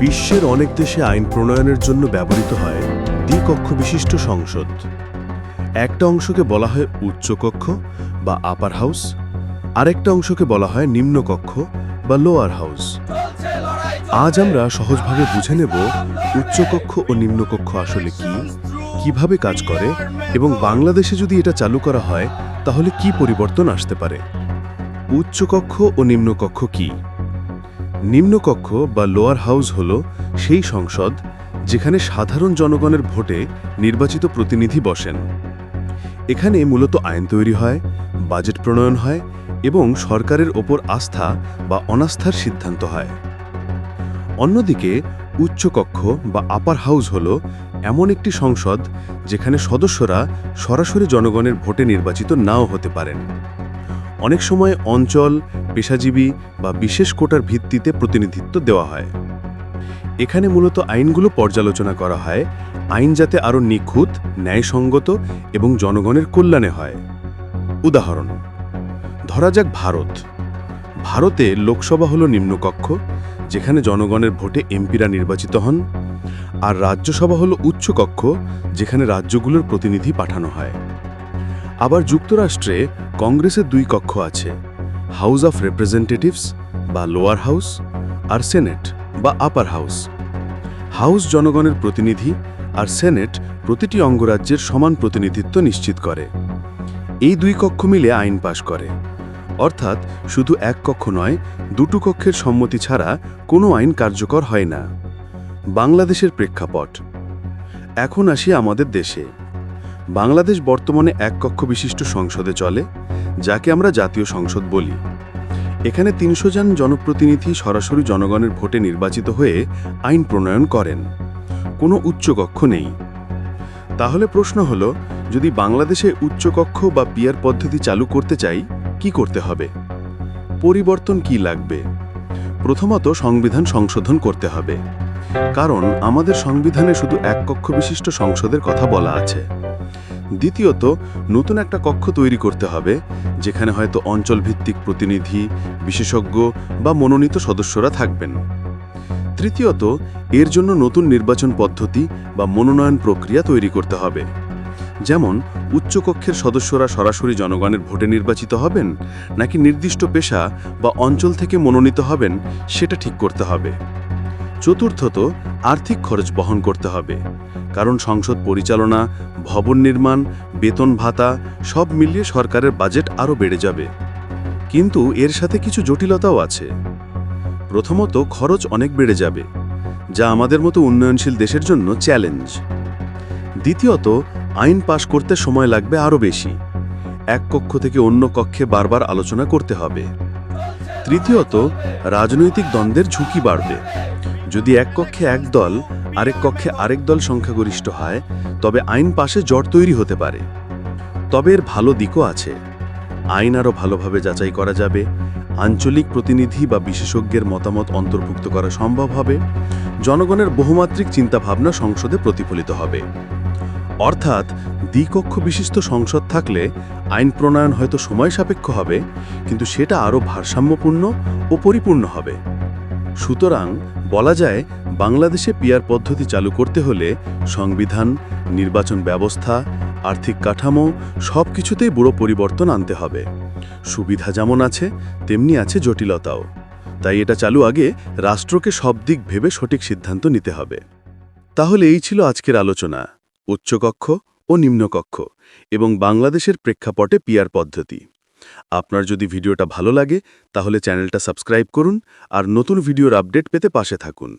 বিশ্বের অনেক দেশে আইন প্রণয়নের জন্য ব্যবহৃত হয় দ্বিকক্ষ বিশিষ্ট সংসদ। একটা অংশকে বলা হয় উচ্চকক্ষ বা আপার হাউস আরেকটা অংশকে বলা হয় নিম্নকক্ষ বা লোয়ার হাউস আজ আমরা সহজভাবে বুঝে নেব উচ্চকক্ষ ও নিম্নকক্ষ আসলে কি, কীভাবে কাজ করে এবং বাংলাদেশে যদি এটা চালু করা হয়, তাহলে কি পরিবর্তন আসতে পারে? উচ্চকক্ষ ও নিম্নকক্ষ কি? নিম্নকক্ষ বা লোয়ার হাউস হল সেই সংসদ যেখানে সাধারণ জনগণের ভোটে নির্বাচিত প্রতিনিধি বসেন। এখানে মূলত আইন তৈরি হয়, বাজেট প্রণয়ন হয় এবং সরকারের ওপর আস্থা বা অনাস্থার সিদ্ধান্ত হয়। অন্যদিকে উচ্চকক্ষ বা আপার হাউস হল এমন একটি সংসদ যেখানে সদস্যরা সরাসরি জনগণের ভোটে নির্বাচিত নাও হতে পারেন। অনেক সময় অঞ্চল, পেশাজীবী বা বিশেষ কোটার ভিত্তিতে প্রতিনিধিত্ব দেওয়া হয়। এখানে মূলত আইনগুলো পর্যালোচনা করা হয়, আইন যাতে আরও নিখুঁত, ন্যায়সঙ্গত এবং জনগণের কল্যাণে হয়। উদাহরণ, ধরা যাক ভারত। ভারতে লোকসভা হল নিম্নকক্ষ, যেখানে জনগণের ভোটে এমপিরা নির্বাচিত হন, আর রাজ্যসভা হল উচ্চকক্ষ, যেখানে রাজ্যগুলোর প্রতিনিধি পাঠানো হয়। আবার যুক্তরাষ্ট্রে কংগ্রেসের দুই কক্ষ আছে হাউস অফ রিপ্রেজেন্টেটিভস বা লোয়ার হাউস আর সেনেট বা আপার হাউস হাউস জনগণের প্রতিনিধি আর সেনেট প্রতিটি অঙ্গরাজ্যের সমান প্রতিনিধিত্ব নিশ্চিত করে। এই দুই কক্ষ মিলে আইন পাশ করে। অর্থাৎ শুধু এক কক্ষ নয়, দুটো কক্ষের সম্মতি ছাড়া কোনো আইন কার্যকর হয় না। বাংলাদেশের প্রেক্ষাপট। এখন আসি আমাদের দেশে। বাংলাদেশ বর্তমানে এক কক্ষ বিশিষ্ট সংসদে চলে, যাকে আমরা জাতীয় সংসদ বলি। এখানে তিনশো জন জনপ্রতিনিধি সরাসরি জনগণের ভোটে নির্বাচিত হয়ে আইন প্রণয়ন করেন। কোনো উচ্চকক্ষ নেই। তাহলে প্রশ্ন হলো, যদি বাংলাদেশে উচ্চকক্ষ বা পিয়ার পদ্ধতি চালু করতে চাই, কি করতে হবে? পরিবর্তন কি লাগবে? প্রথমত সংবিধান সংশোধন করতে হবে। কারণ আমাদের সংবিধানে শুধু এক কক্ষ বিশিষ্ট সংসদের কথা বলা আছে। দ্বিতীয়ত, নতুন একটা কক্ষ তৈরি করতে হবে, যেখানে হয়তো অঞ্চলভিত্তিক প্রতিনিধি, বিশেষজ্ঞ বা মনোনীত সদস্যরা থাকবেন। তৃতীয়ত, এর জন্য নতুন নির্বাচন পদ্ধতি বা মনোনয়ন প্রক্রিয়া তৈরি করতে হবে। যেমন উচ্চকক্ষের সদস্যরা সরাসরি জনগণের ভোটে নির্বাচিত হবেন, নাকি নির্দিষ্ট পেশা বা অঞ্চল থেকে মনোনীত হবেন, সেটা ঠিক করতে হবে। চতুর্থত আর্থিক খরচ বহন করতে হবে। কারণ সংসদ পরিচালনা, ভবন নির্মাণ, বেতন ভাতা সব মিলিয়ে সরকারের বাজেট আরও বেড়ে যাবে। কিন্তু এর সাথে কিছু জটিলতাও আছে। প্রথমত, খরচ অনেক বেড়ে যাবে, যা আমাদের মতো উন্নয়নশীল দেশের জন্য চ্যালেঞ্জ। দ্বিতীয়ত, আইন পাশ করতে সময় লাগবে আরও বেশি। এক কক্ষ থেকে অন্য কক্ষে বারবার আলোচনা করতে হবে। তৃতীয়ত, রাজনৈতিক দ্বন্দ্বের ঝুঁকি বাড়বে। যদি এক কক্ষে এক দল, আরেক কক্ষে আরেক দল সংখ্যাগরিষ্ঠ হয়, তবে আইন পাশে জট তৈরি হতে পারে। তবে এর ভালো দিকও আছে। আইন আরও ভালোভাবে যাচাই করা যাবে, আঞ্চলিক প্রতিনিধি বা বিশেষজ্ঞের মতামত অন্তর্ভুক্ত করা সম্ভব হবে, জনগণের বহুমাত্রিক চিন্তাভাবনা সংসদে প্রতিফলিত হবে। অর্থাৎ, দ্বিকক্ষ বিশিষ্ট সংসদ থাকলে আইন প্রণয়ন হয়তো সময় সাপেক্ষ হবে, কিন্তু সেটা আরও ভারসাম্যপূর্ণ ও পরিপূর্ণ হবে। সুতরাং বলা যায়, বাংলাদেশে পিয়ার পদ্ধতি চালু করতে হলে সংবিধান, নির্বাচন ব্যবস্থা, আর্থিক কাঠামো সব কিছুতেই বড় পরিবর্তন আনতে হবে। সুবিধা যেমন আছে, তেমনি আছে জটিলতাও। তাই এটা চালু আগে রাষ্ট্রকে সব দিক ভেবে সঠিক সিদ্ধান্ত নিতে হবে। তাহলে এই ছিল আজকের আলোচনা। উচ্চকক্ষ ও নিম্নকক্ষ এবং বাংলাদেশের প্রেক্ষাপটে পিয়ার পদ্ধতি। আপনার যদি ভিডিওটা ভালো লাগে, তাহলে চ্যানেলটা সাবস্ক্রাইব করুন আর নতুন ভিডিওর আপডেট পেতে পাশে থাকুন।